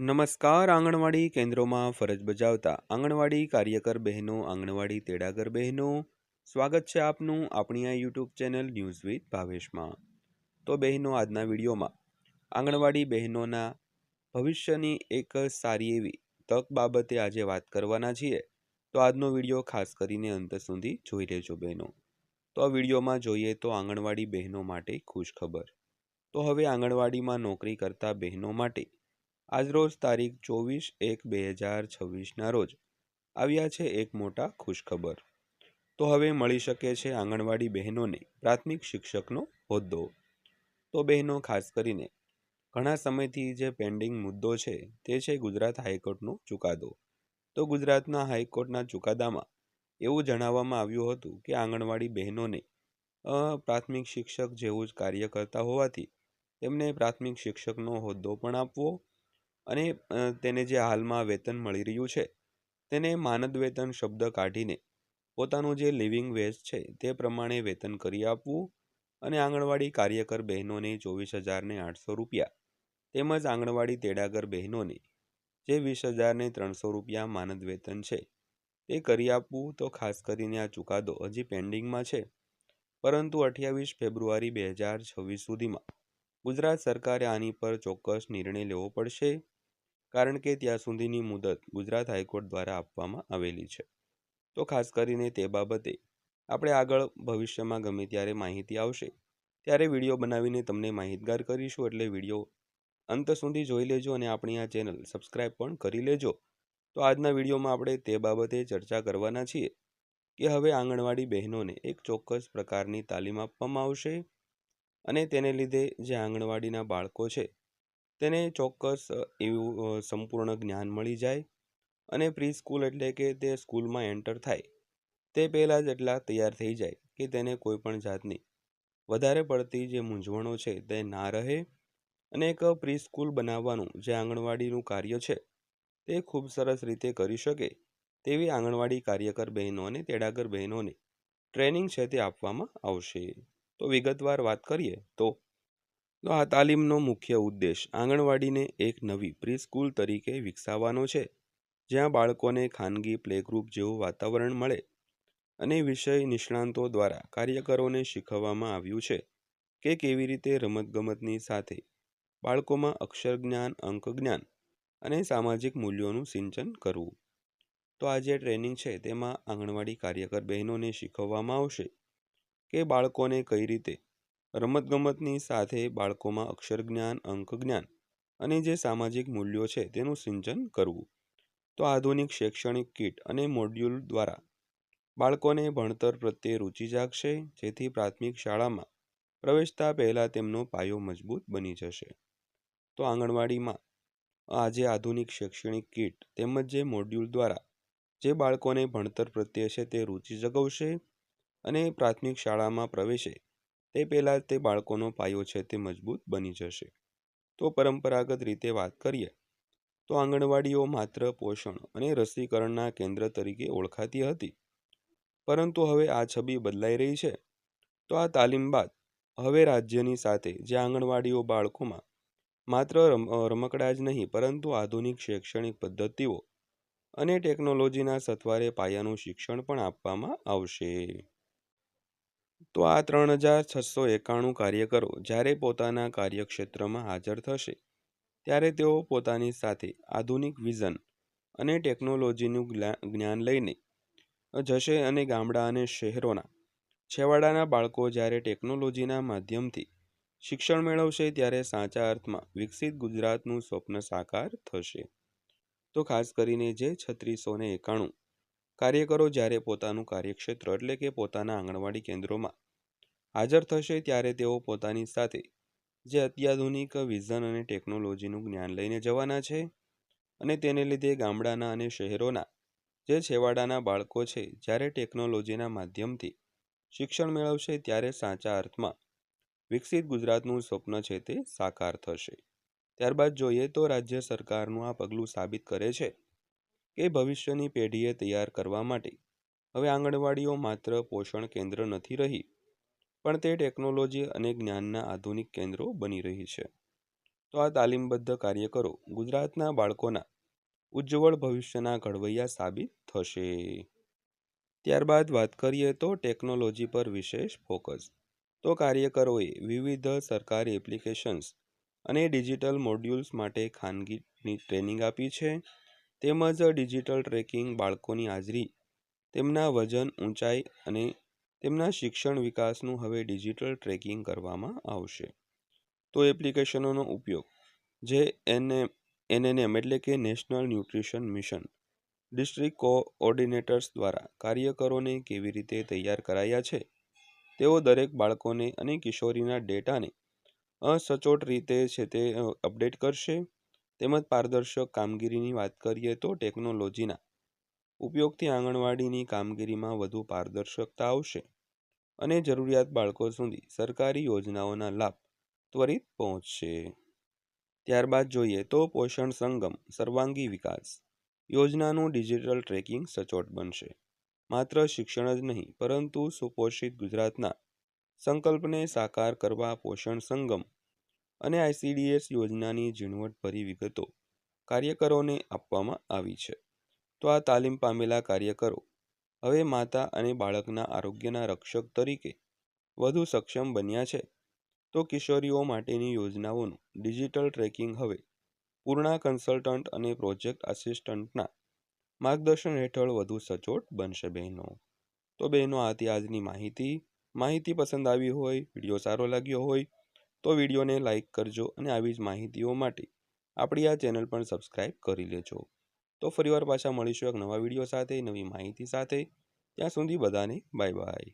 નમસ્કાર, આંગણવાડી કેન્દ્રોમાં ફરજ બજાવતા આંગણવાડી કાર્યકર બહેનો, આંગણવાડી તેડાગર બહેનો, સ્વાગત છે આપનું આપણી આ યુટ્યુબ ચેનલ ન્યૂઝ વિથ ભાવેશમાં. તો બહેનો, આજના વિડીયોમાં આંગણવાડી બહેનોના ભવિષ્યની એક સારી એવી તક બાબતે આજે વાત કરવાના છીએ. તો આજનો વીડિયો ખાસ કરીને અંત સુધી જોઈ લેજો બહેનો. તો આ વિડીયોમાં જોઈએ તો આંગણવાડી બહેનો માટે ખુશ ખબર તો હવે આંગણવાડીમાં નોકરી કરતા બહેનો માટે આજરોજ તારીખ ચોવીસ એક બે હજાર છવ્વીસના રોજ. આવ્યા છે એક મોટા ખુશખબર. તો હવે મળી શકે છે આંગણવાડી બહેનોને પ્રાથમિક શિક્ષકનો હોદ્દો. તો બહેનો ખાસ કરીને, ઘણા સમયથી જે પેન્ડિંગ મુદ્દો છે તે છે ગુજરાત હાઈકોર્ટનો ચુકાદો. તો ગુજરાતના હાઈકોર્ટના ચુકાદામાં એવું જણાવવામાં આવ્યું હતું કે આંગણવાડી બહેનોને પ્રાથમિક શિક્ષક જેવું જ કાર્ય કરતા હોવાથી તેમને પ્રાથમિક શિક્ષકનો હોદ્દો પણ આપવો અને તેને જે હાલમાં વેતન મળી રહ્યું છે, તેને માનદ વેતન શબ્દ કાઢીને પોતાનું જે લિવિંગ વેજ છે, તે પ્રમાણે વેતન કરી આપવું અને આંગણવાડી કાર્યકર બહેનોને ચોવીસ હજારને આઠસો રૂપિયા તેમજ આંગણવાડી તેડાગર બહેનોને જે વીસ હજારને ત્રણસો રૂપિયા માનદ વેતન છે, તે કરી આપવું તો ખાસ કરીને આ ચુકાદો હજી પેન્ડિંગમાં છે. પરંતુ અઠ્યાવીસ ફેબ્રુઆરી બે હજાર છવ્વીસ સુધીમાં ગુજરાત સરકારે આની પર ચોક્કસ નિર્ણય લેવો પડશે કારણ કે ત્યાં સુધીની મુદત ગુજરાત હાઈકોર્ટ દ્વારા આપવામાં આવેલી છે. તો ખાસ કરીને તે બાબતે આપણે આગળ ભવિષ્યમાં ગમે ત્યારે માહિતી આવશે, ત્યારે વીડિયો બનાવીને તમને માહિતગાર કરીશું એટલે વીડિયો અંત સુધી જોઈ લેજો અને આપણી આ ચેનલ સબસ્ક્રાઈબ પણ કરી લેજો. તો આજના વિડીયોમાં આપણે તે બાબતે ચર્ચા કરવાના છીએ કે હવે આંગણવાડી બહેનોને એક ચોક્કસ પ્રકારની તાલીમ આપવામાં આવશે અને તેને લીધે જે આંગણવાડીના બાળકો છે તેને ચોક્કસ એવું સંપૂર્ણ જ્ઞાન મળી જાય અને પ્રી સ્કૂલ એટલે કે તે સ્કૂલમાં એન્ટર થાય. તે પહેલાં જ એટલા તૈયાર થઈ જાય કે તેને કોઈ પણ જાતની. વધારે પડતી જે મૂંઝવણો છે તે ના રહે અને એક પ્રી સ્કૂલ બનાવવાનું જે આંગણવાડીનું કાર્ય છે તે ખૂબ સરસ રીતે કરી શકે તેવી આંગણવાડી કાર્યકર બહેનો અને તેડાગર બહેનોને ટ્રેનિંગ છે તે આપવામાં આવશે. તો વિગતવાર વાત કરીએ તો તો આ તાલીમનો મુખ્ય ઉદ્દેશ આંગણવાડીને એક નવી પ્રી સ્કૂલ તરીકે વિકસાવવાનો છે, જ્યાં બાળકોને ખાનગી પ્લેગ્રુપ જેવું વાતાવરણ મળે અને વિષય નિષ્ણાંતો દ્વારા કાર્યકરોને શીખવવામાં આવ્યું છે કે કેવી રીતે રમતગમતની સાથે બાળકોમાં અક્ષર જ્ઞાન અંક જ્ઞાન અને સામાજિક મૂલ્યોનું સિંચન કરવું. તો આ જે ટ્રેનિંગ છે તેમાં આંગણવાડી કાર્યકર બહેનોને શીખવવામાં આવશે કે બાળકોને કઈ રીતે રમતગમતની સાથે બાળકોમાં અક્ષર જ્ઞાન અંક જ્ઞાન અને જે સામાજિક મૂલ્યો છે તેનું સિંચન કરવું. તો આધુનિક શૈક્ષણિક કીટ અને મોડ્યુલ દ્વારા બાળકોને ભણતર પ્રત્યે રુચિ જાગશે, જેથી પ્રાથમિક શાળામાં પ્રવેશતા પહેલાં તેમનો પાયો મજબૂત બની જશે. તો આંગણવાડીમાં આજે આધુનિક શૈક્ષણિક કીટ તેમજ જે મોડ્યુલ દ્વારા જે બાળકોને ભણતર પ્રત્યે છે તે રુચિ જગાવશે અને પ્રાથમિક શાળામાં પ્રવેશે તે પહેલાં તે બાળકોનો પાયો છે તે મજબૂત બની જશે. તો પરંપરાગત રીતે વાત કરીએ, તો આંગણવાડીઓ માત્ર પોષણ અને રસીકરણના કેન્દ્ર તરીકે ઓળખાતી હતી. પરંતુ હવે આ છબી બદલાઈ રહી છે. તો આ તાલીમ બાદ હવે રાજ્યની સાથે જે આંગણવાડીઓ બાળકોમાં માત્ર રમકડા જ નહીં, પરંતુ આધુનિક શૈક્ષણિક પદ્ધતિઓ અને ટેકનોલોજીના સથવારે પાયાનું શિક્ષણ પણ આપવામાં આવશે. તો આ ત્રણ હજાર છસો એકાણું કાર્યકરો જ્યારે પોતાના કાર્યક્ષેત્રમાં હાજર થશે. ત્યારે તેઓ પોતાની સાથે આધુનિક વિઝન અને ટેકનોલોજીનું જ્ઞાન લઈને જશે અને ગામડા અને શહેરોના છેવાડાના બાળકો જ્યારે ટેકનોલોજીના માધ્યમથી શિક્ષણ મેળવશે ત્યારે સાચા અર્થમાં વિકસિત ગુજરાતનું સ્વપ્ન સાકાર થશે. તો ખાસ કરીને જે છત્રીસો એકાણું કાર્યકરો જ્યારે પોતાનું કાર્યક્ષેત્ર એટલે કે પોતાના આંગણવાડી કેન્દ્રોમાં હાજર થશે ત્યારે તેઓ પોતાની સાથે જે અત્યાધુનિક વિઝન અને ટેકનોલોજીનું જ્ઞાન લઈને જવાના છે અને તેને લીધે ગામડાના અને શહેરોના જે છેવાડાના બાળકો છે, જ્યારે ટેકનોલોજીના માધ્યમથી શિક્ષણ મેળવશે ત્યારે સાચા અર્થમાં વિકસિત ગુજરાતનું સ્વપ્ન છે તે સાકાર થશે. ત્યારબાદ જોઈએ તો રાજ્ય સરકારનું આ પગલું સાબિત કરે છે કે ભવિષ્યની પેઢીએ તૈયાર કરવા માટે હવે આંગણવાડીઓ માત્ર પોષણ કેન્દ્ર નથી રહી પણ તે ટેકનોલોજી અને જ્ઞાનના આધુનિક કેન્દ્રો બની રહી છે. તો આ તાલીમબદ્ધ કાર્યકરો ગુજરાતના બાળકોના ઉજ્જવળ ભવિષ્યના ઘડવૈયા સાબિત થશે. ત્યારબાદ વાત કરીએ તો ટેકનોલોજી પર વિશેષ ફોકસ. તો કાર્યકરોએ વિવિધ સરકારી એપ્લિકેશન્સ અને ડિજિટલ મોડ્યુલ્સ માટે ખાનગીની ટ્રેનિંગ આપી છે. તેમજ ડિજિટલ ટ્રેકિંગ બાળકોની હાજરી, તેમના વજન ઊંચાઈ અને તેમના શિક્ષણ વિકાસનું હવે ડિજિટલ ટ્રેકિંગ કરવામાં આવશે. તો એપ્લિકેશનોનો ઉપયોગ, જે એનએમ એનએનએમ એટલે કે national nutrition mission, district coordinators દ્વારા કાર્યકરોને કેવી રીતે તૈયાર કરાયા છે? તેઓ દરેક બાળકોને અને કિશોરીના ડેટાને અસચોટ રીતે છે તે અપડેટ કરશે. તેમજ પારદર્શક કામગીરીની વાત કરીએ તો ટેકનોલોજીના ઉપયોગથી આંગણવાડીની કામગીરીમાં વધુ પારદર્શકતા આવશે અને જરૂરિયાત બાળકો સુધી સરકારી યોજનાઓના લાભ ત્વરિત પહોંચશે. ત્યારબાદ જોઈએ તો પોષણ સંગમ સર્વાંગી વિકાસ યોજનાનું ડિજિટલ ટ્રેકિંગ સચોટ બનશે. માત્ર શિક્ષણ જ નહીં, પરંતુ સુપોષિત ગુજરાતના સંકલ્પને સાકાર કરવા પોષણ સંગમ અને આઈસીડીએસ યોજનાની ઝીણવટભરી વિગતો કાર્યકરોને આપવામાં આવી છે. તો આ તાલીમ પામેલા કાર્યકરો હવે માતા અને બાળકના આરોગ્યના રક્ષક તરીકે વધુ સક્ષમ બન્યા છે. તો કિશોરીઓ માટેની યોજનાઓનું ડિજિટલ ટ્રેકિંગ હવે પૂર્ણા કન્સલ્ટન્ટ અને પ્રોજેક્ટ આસિસ્ટન્ટના માર્ગદર્શન હેઠળ વધુ સચોટ બનશે બહેનો. તો બહેનો આથી આજની માહિતી. માહિતી પસંદ આવી હોય, વીડિયો સારો લાગ્યો હોય, તો વિડીયોને લાઇક કરજો અને આવી જ માહિતીઓ માટે આપણી આ ચેનલ પણ સબસ્ક્રાઈબ કરી લેજો. તો ફરીવાર પાછા મળીશું એક નવા વીડિયો સાથે, નવી માહિતી સાથે. ત્યાં સુધી બધાને બાય બાય.